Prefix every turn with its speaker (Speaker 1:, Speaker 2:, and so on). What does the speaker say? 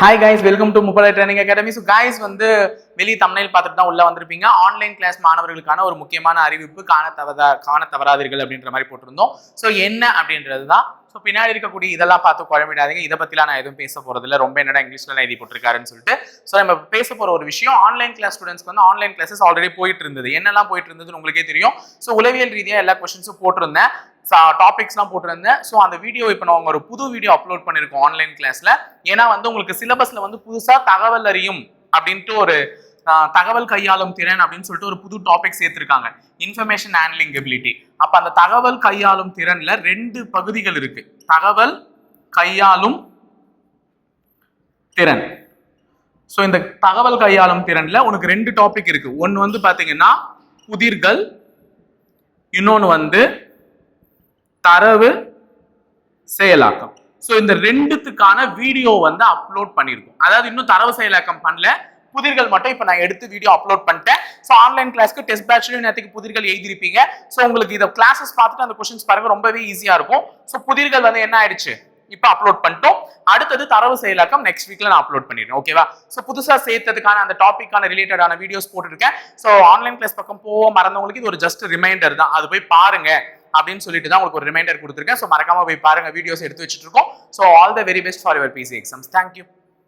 Speaker 1: Hi guys welcome to முப்படை training academy so guys வந்து வெளியே தமிழில் பார்த்துட்டு தான் உள்ளே வந்திருப்பீங்க. ஆன்லைன் கிளாஸ் மாணவர்களுக்கான ஒரு முக்கியமான அறிவிப்பு காண தவறா காண தவறாதீர்கள் அப்படின்ற மாதிரி போட்டிருந்தோம். ஸோ என்ன அப்படின்றது தான் ஸோ பின்னாடி இருக்கக்கூடிய இதெல்லாம் பார்த்து குழம்பிடாதீங்க. இதை பற்றிலாம் நான் எதுவும் பேச போகிறதில்ல ரொம்ப என்னடா இங்கிலீஷில் எழுதி போட்டிருக்காருன்னு சொல்லிட்டு. ஸோ நம்ம பேச போகிற ஒரு விஷயம் ஆன்லைன் கிளாஸ் ஸ்டூடெண்ட்ஸ்க்கு வந்து ஆன்லைன் கிளாஸஸ் ஆல்ரெடி போயிட்டு இருந்தது. என்னெல்லாம் போயிட்டு இருந்ததுன்னு உங்களுக்கே தெரியும். ஸோ உளவியல் ரீதியாக எல்லா கொஷின்ஸும் போட்டிருந்தேன். டாபிக்ஸ்லாம் போட்டிருந்தேன். ஸோ அந்த வீடியோ இப்போ நான் ஒரு புது வீடியோ அப்லோட் பண்ணியிருக்கோம் ஆன்லைன் கிளாஸில் ஏன்னா வந்து உங்களுக்கு சிலபஸில் வந்து புதுசாக தகவல் அறியும் அப்படின்ட்டு ஒரு தகவல் கையாளும் திறன் அப்படின்னு சொல்லிட்டு ஒரு புது டாபிக் சேர்த்துருக்காங்க. இன்ஃபர்மேஷன் ஹேண்ட்லிங் எபிலிட்டி அப்போ அந்த தகவல் கையாளும் திறனில் ரெண்டு பகுதிகள் இருக்கு. தகவல் கையாளும் திறன். ஸோ இந்த தகவல் கையாளும் திறனில் உனக்கு ரெண்டு டாபிக் இருக்கு. ஒன்று வந்து பார்த்தீங்கன்னா புதிர்கள் இன்னொன்று வந்து தரவு செயலாக்கம். ஸோ இந்த ரெண்டுத்துக்கான வீடியோ வந்து அப்லோட் பண்ணியிருக்கோம் அதாவது இன்னும் தரவு செயலாக்கம் பண்ணல. புதிர்கள் மட்டும் இப்போ நான் எடுத்து வீடியோ அப்லோட் பண்ணிட்டேன். ஸோ ஆன்லைன் கிளாஸ்க்கு டெஸ்ட் பேட்ச்லையும் நேற்றுக்கு புதிர்கள் எழுதிருப்பீங்க ஸோ உங்களுக்கு இதை கிளாஸஸ் பார்த்துட்டு அந்த கொஸ்டின்ஸ் பாருங்க ரொம்பவே ஈஸியாக இருக்கும். ஸோ புதிர்கள் வந்து என்ன ஆயிடுச்சு? இப்போ அப்லோட் பண்ணிட்டோம். அடுத்தது தரவு செயலாக்கம் நெக்ஸ்ட் வீக்ல நான் அப்லோட் பண்ணிடுறேன். ஓகேவா ஸோ புதுசாக சேர்த்ததுக்கான அந்த டாப்பிக்கான ரிலேட்டடான வீடியோஸ் போட்டுருக்கேன். ஸோ ஆன்லைன் கிளாஸ் பக்கம் போக மறந்தவங்களுக்கு இது ஒரு ஜஸ்ட் ரிமைண்டர் தான். அது போய் பாருங்க. அப்படின்னு சொல்லிட்டு தான் உங்களுக்கு ஒரு ரிமைண்டர் கொடுத்துருக்கேன். ஸோ மறக்காம போய் பாருங்க. வீடியோஸ் எடுத்து வச்சுட்டு இருக்கோம். So all the very best for your PC exams thank you